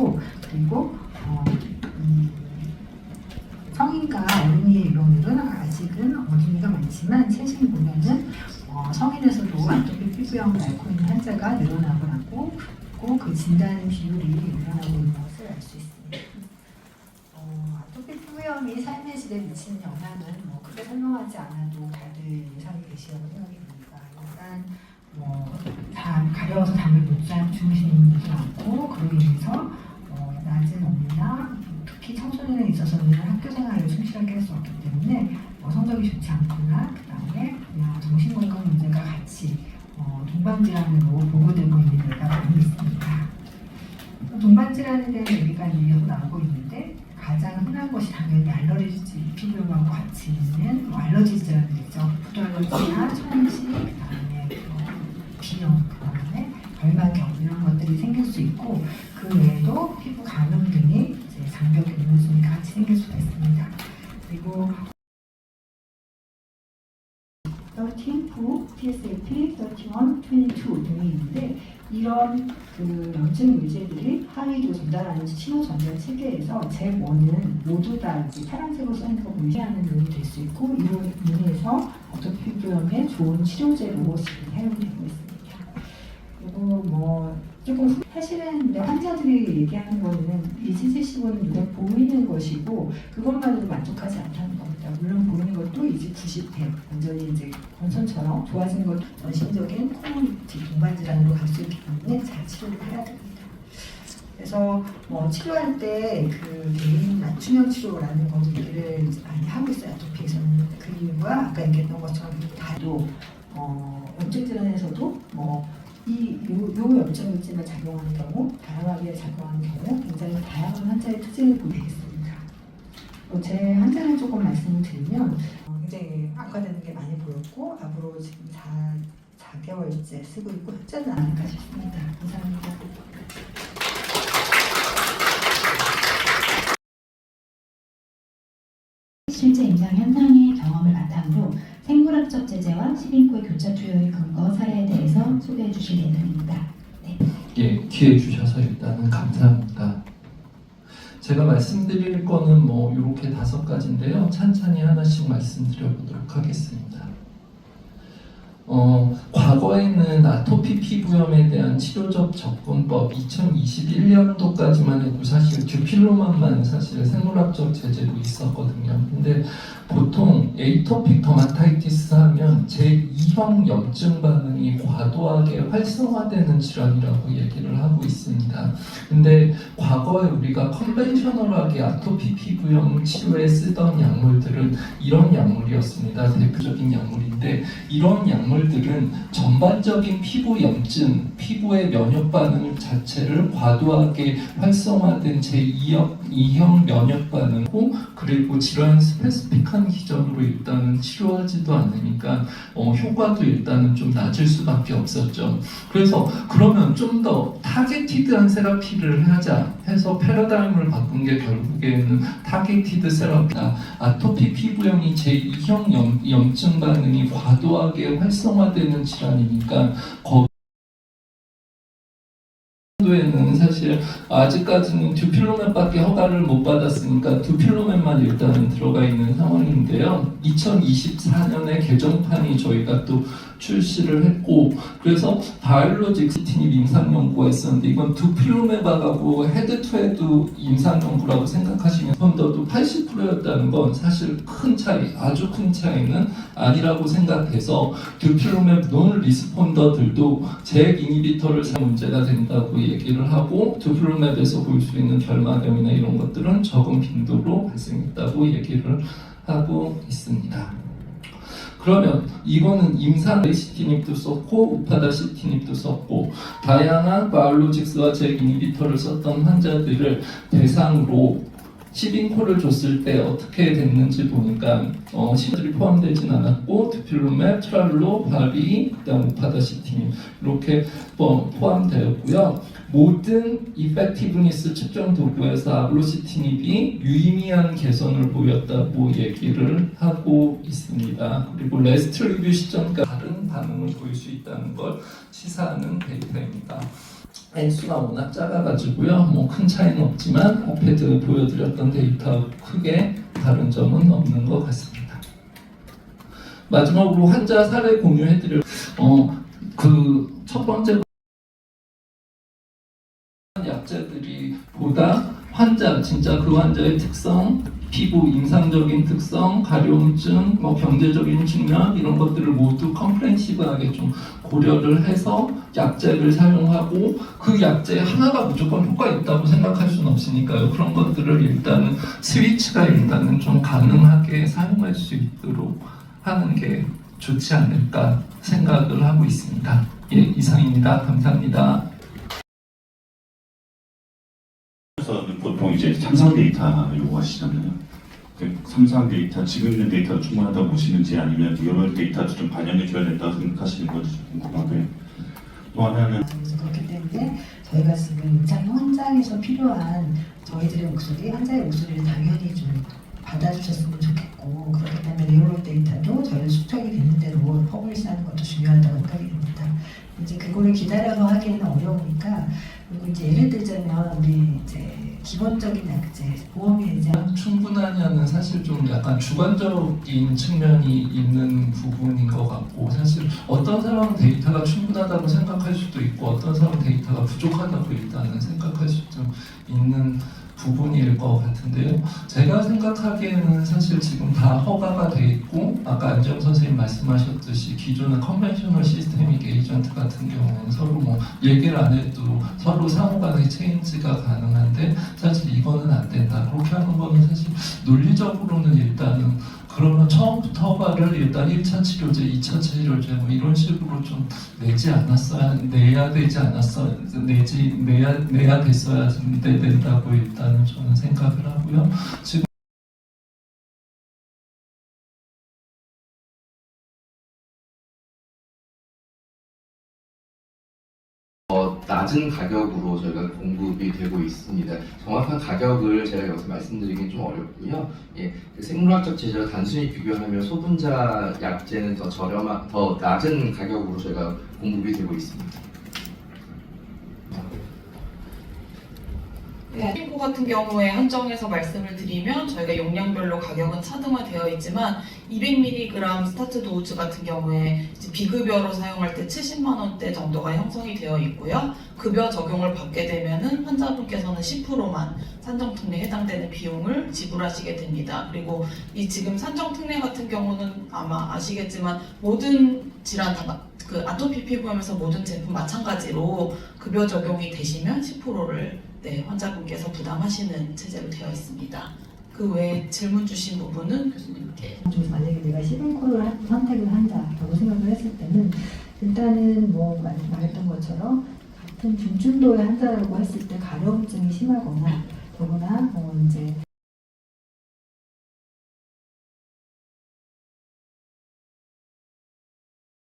있고 그리고 어, 음, 성인과 어린이의 경우는 아직은 어린이가 많지만 최신 보면은 어, 성인에서도 아토피 피부염을 앓고 있는 환자가 늘어나고 나고 그리고 그 진단 비율이 늘어나고 있는 것을 알 수 있습니다. 어, 아토피 피부염이 삶의 질에 미치는 영향은 뭐 크게 설명하지 않아도 다들 예상이 되시라고 생각이 듭니다. 일단 뭐다 가려워서 잠을 못자 주무시는 분들도 많고 그로 인해서 어, 낮은 업무나 특히 청소년에 있어서는 학교 생활을 충실하게 할 수 없기 때문에 어, 성적이 좋지 않거나 그 다음에 그냥 정신건강 문제가 같이 어, 동반질환으로 보고되고 있는 데가 많이 있습니다. 동반질환에 대한 얘기가 이어서 나오고 있는데 가장 흔한 것이 당연히 알러지 피부염하고 같이 있는 뭐 알러지 질환들이죠. 푸드 알러지나 천식, 그다음에 뭐 비염, 그다음에 결막염 이런 것들이 생길 수 있고 그 외에도 피부 감염 등이 이제 장벽 근무증이 같이 생길 수가 있습니다. 그리고 13, 9, TSAP, 31, 22 등이 있는데 이런 그 염증 물질들이 하위로 전달하는 신호 전달 체계에서 제1은 모두 다 이제 파란색으로 써있는 거 무시하는 요인이 될 수 있고 이로 인해서 아토피 피부염의 좋은 치료제로 지금 사용되고 있습니다. 그리고 사실은 환자들이 얘기하는 거는 이지세시고는 눈에 보이는 것이고 그것만으로 만족하지 않다는 겁니다. 물론 보이는 것도 이제 90회 완전히 이제 건선처럼 좋아진 것 전신적인 코모리티 동반 질환으로 갈 수 있기 때문에 잘 치료를 해야 됩니다. 그래서 뭐 치료할 때 그 개인 맞춤형 치료라는 거 얘기를 많이 하고 있어요. 아토피에서는 그 이유가 아까 얘기했던 것처럼 다도 어, 염증 질환에서도 뭐 이 요, 요 염증 물질만 작용하는 경우, 다양하게 작용하는 경우 굉장히 다양한 환자의 특징을 보게 되겠습니다. 어, 제 환자를 조금 말씀을 드리면 어, 굉장히 악화되는 게 많이 보였고 앞으로 지금 4, 4개월째 쓰고 있고 현재는 않을까 싶습니다. 감사합니다. 실제 임상 현장의 경험을 바탕으로 생물학적 제재와 시민코의 교차 투여의 근거 사례에 대해서 소개해 주실 예정입니다. 예, 기회 주셔서 일단은 감사합니다. 제가 말씀드릴 거는 뭐 이렇게 다섯 가지인데요. 찬찬히 하나씩 말씀드려 보도록 하겠습니다. 어, 과거에는 아토피 피부염에 대한 치료적 접근법 2021년도까지만 해도 사실 듀 필로만만 사실 생물학적 제재로 있었거든요. 근데 보통 에이토픽 더마타이티스 하면 제2형 염증 반응이 과도하게 활성화되는 질환이라고 얘기를 하고 있습니다. 근데 과거에 우리가 컨벤셔널하게 아토피 피부염 치료에 쓰던 약물들은 이런 약물이었습니다. 대표적인 약물인데 이런 약물들은 전반적인 피부 염증, 피부의 면역 반응 자체를 과도하게 활성화된 제2 형 2형 면역 반응고 그리고 질환 스페시픽한 기전으로 일단은 치료하지도 않으니까 어, 효과도 일단은 좀 낮을 수밖에 없었죠. 그래서 그러면 좀 더 타겟티드한 세라피를 하자 해서 패러다임을 바꾼 게 결국에는 타겟티드 세라피다. 아토피 피부염이 제2형 염, 염증 반응이 과도하게 활성화되는 질환이니까 거 사실 아직까지는 듀필로맨밖에 허가를 못 받았으니까 듀필로맨만 일단은 들어가 있는 상황인데요. 2024년에 개정판이 저희가 또 출시를 했고 그래서 바이올로직 시티닙 임상 연구가 있었는데 이건 두필로메바하고 헤드 투 헤드 임상 연구라고 생각하시면 펀더도 80%였다는 건 사실 큰 차이, 아주 큰 차이는 아니라고 생각해서 듀필로메 논 리스폰더들도 잭 이니비터를 사용 문제가 된다고 얘기를 하고 듀필로메에서 볼 수 있는 결막염이나 이런 것들은 적은 빈도로 발생했다고 얘기를 하고 있습니다. 그러면 이거는 임상 시티닙도 썼고 우파다 시티닙도 썼고 다양한 바이올로직스와 잭 이니비터를 썼던 환자들을 대상으로 시빈코를 줬을 때 어떻게 됐는지 보니까 어, 시들이 포함되진 않았고 드필로맵, 트랄로, 바비, 그다음 우파다 시티닙 이렇게 어, 포함되었고요. 모든 이펙티브니스 측정 도구에서 아블로시티닙이 유의미한 개선을 보였다고 얘기를 하고 있습니다. 그리고 레스트 리뷰 시점과 다른 반응을 보일 수 있다는 걸 시사하는 데이터입니다. 액수가 워낙 작아가지고요. 뭐 큰 차이는 없지만 앞에도 보여드렸던 데이터 크게 다른 점은 없는 것 같습니다. 마지막으로 환자 사례 공유해드릴 어 그 첫 번째 약제들이 보다 환자 진짜 그 환자의 특성, 피부 임상적인 특성, 가려움증, 뭐 경제적인 측면 이런 것들을 모두 컴프렌시브하게 좀 고려를 해서 약제를 사용하고 그 약제 하나가 무조건 효과 있다고 생각할 수는 없으니까요. 그런 것들을 일단은 스위치가 일단은 좀 가능하게 사용할 수 있도록 하는 게 좋지 않을까 생각을 하고 있습니다. 예, 이상입니다. 감사합니다. 보통 이제 참상 데이터 요구하시잖아요. 그 참상 데이터, 지금 있는 데이터가 충분하다고 보시는지 아니면 여러 데이터도 좀 반영해줘야 된다고 생각하시는 건지 좀 궁금하고요. 또 하나는 그렇기 때문에 저희가 지금 임상 현장에서 필요한 저희들의 목소리, 환자의 목소리를 당연히 좀 받아주셨으면 좋겠고 그렇기 때문에 리얼 데이터도 저희 숙적이 되는 대로 퍼블리시하는 것도 중요하다고 생각이 됩니다. 이제 그거를 기다려서 하기에는 어려우니까 그리고 이제 예를 들자면 우리 이제 기본적인 약제, 보험이 이제 충분하냐는 사실 좀 약간 주관적인 측면이 있는 부분인 것 같고 사실 어떤 사람은 데이터가 충분하다고 생각할 수도 있고 어떤 사람은 데이터가 부족하다고 일단은 생각할 수도 있는 부분일 것 같은데요. 제가 생각하기에는 사실 지금 다 허가가 돼 있고 아까 안정 선생님 말씀하셨듯이 기존의 컨벤셔널 시스테믹 에이전트 같은 경우는 서로 뭐 얘기를 안 해도 서로 상호간의 체인지가 가능한데 사실 이거는 안 된다. 그렇게 하는 거는 사실 논리적으로는 일단은 그러면 처음부터 허가를 일단 1차 치료제, 2차 치료제 뭐 이런 식으로 좀 내지 않았어야 내야 되지 않았어 내지 내야 내야 됐어야 돼 된다고 일단은 저는 생각을 하고요. 지금 낮은 가격으로 저희가 공급이 되고 있습니다. 정확한 가격을 제가 여기서 말씀드리긴 좀 어렵고요. 예, 그 생물학적 제제와 단순히 비교하면 소분자 약제는 더 저렴한, 더 낮은 가격으로 저희가 공급이 되고 있습니다. 핑크 같은 경우에 한정해서 말씀을 드리면 저희가 용량별로 가격은 차등화되어 있지만 200mg 스타트 도즈 같은 경우에 비급여로 사용할 때 70만 원대 정도가 형성이 되어 있고요. 급여 적용을 받게 되면은 환자분께서는 10%만 산정 특례에 해당되는 비용을 지불하시게 됩니다. 그리고 이 지금 산정 특례 같은 경우는 아마 아시겠지만 모든 질환 다 마- 그 아토피 피부염에서 모든 제품 마찬가지로 급여 적용이 되시면 10%를 네, 환자분께서 부담하시는 체제로 되어 있습니다. 그 외에 질문 주신 부분은 교수님께 좀 만약에 내가 시블코를 한- 선택을 한다라고 생각을 했을 때는 일단은 뭐 말- 말했던 것처럼 같은 중증도의 환자라고 했을 때 가려움증이 심하거나 더구나 뭐 이제